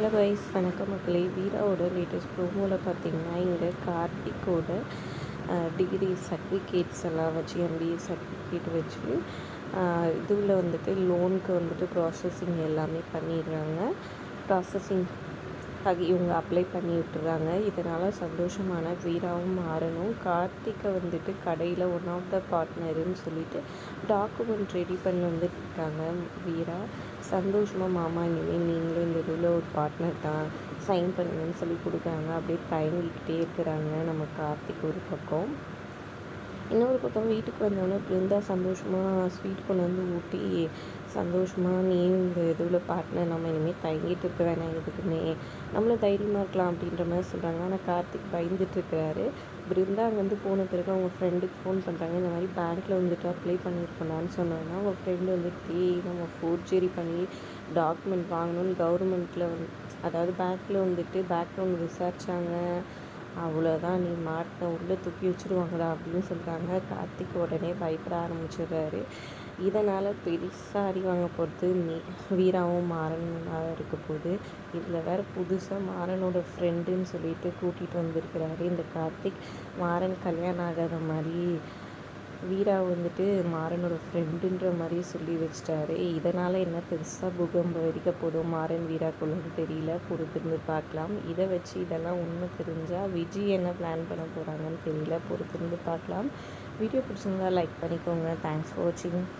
Hello wise வணக்கம் மக்களே. வீராவோட latest ப்ரோமோவில் பார்த்தீங்கன்னா இங்கே கார்த்திக்கோட டிகிரி சர்டிஃபிகேட்ஸ் எல்லாம் வச்சு எம்பிஏ சர்டிஃபிகேட் வச்சு இதுவில் வந்துட்டு லோனுக்கு வந்துட்டு ப்ராசஸிங் எல்லாமே பண்ணிடுறாங்க. ப்ராசஸிங் ஆகி இவங்க அப்ளை பண்ணி விட்டுறாங்க. இதனால் சந்தோஷமான வீராவும் மாறணும். கார்த்திகை வந்துட்டு கடையில் ஒன் ஆஃப் த பார்ட்னருன்னு சொல்லிட்டு டாக்குமெண்ட் ரெடி பண்ணி வந்துட்டுருக்காங்க வீரா. சந்தோஷமாக மாமா இனிமேல் நீங்களும் இந்த இதில் ஒரு பார்ட்னர் தான் சைன் பண்ணுங்கன்னு சொல்லி கொடுக்குறாங்க. அப்படியே தயங்கிக்கிட்டே இருக்கிறாங்க நம்ம கார்த்திக் ஒரு பக்கம். இன்னொரு பக்கம் வீட்டுக்கு வந்தோடனே பிருந்தா சந்தோஷமாக ஸ்வீட் கொண்டு வந்து ஊட்டி சந்தோஷமாக நீ இந்த இதுவில் பார்ட்னர் நம்ம இனிமேல் தயங்கிட்டு இருக்க வேணாம் எதுக்குமே. நம்மளும் தைரியமாக இருக்கலாம் அப்படின்ற மாதிரி சொல்கிறாங்க ஆனால் கார்த்திக் பயந்துட்டுருக்கிறாரு பிருந்தா அங்கேருந்து போன பிறகு அவங்க ஃப்ரெண்டுக்கு ஃபோன் பண்ணுறாங்க இந்த மாதிரி பேங்க்கில் வந்துட்டு அப்ளை பண்ணியிருக்கோம்டான்னு சொன்னாங்கன்னா அவங்க ஃப்ரெண்டு வந்துட்டு நம்ம ஃபோர்ஜரி பண்ணி டாக்குமெண்ட் வாங்கணும்னு கவர்மெண்ட்டில் அதாவது பேங்க்கில் வந்துட்டு பேக்ரவுண்ட் விசாரித்தாங்க அவ்வளோதான் நீ மாட்டின உள்ளே தூக்கி வச்சுருவாங்களா அப்படின்னு சொல்கிறாங்க கார்த்திக் உடனே பயப்பட ஆரம்பிச்சிடுறாரு. இதனால் பெருசாக அடி வாங்க போகிறது நீ வீராவும் மாறனாக இருக்க போகுது. இதில் வேறு புதுசாக மாறனோட ஃப்ரெண்டுன்னு சொல்லிட்டு கூட்டிகிட்டு வந்திருக்கிறாரு இந்த கார்த்திக். மாறன் கல்யாணம் ஆகாத மாதிரி வீரா வந்துட்டு மாறனோட ஃப்ரெண்டுன்ற மாதிரி சொல்லி வச்சிட்டாரு. இதனால் என்ன பெருசாக பூகம்பம் வெடிக்க போதும் மாறன் வீராக்குள்ளன்னு தெரியல. பொறுத்திருந்து பார்க்கலாம். இதை வச்சு இதெல்லாம் உண்மை தெரிஞ்சால் விஜய் என்ன பிளான் பண்ண போகிறாங்கன்னு தெரியல. பொறுத்திருந்து பார்க்கலாம். வீடியோ பிடிச்சிருந்தா லைக் பண்ணிக்கோங்க. தேங்க்ஸ் ஃபார் வாட்சிங்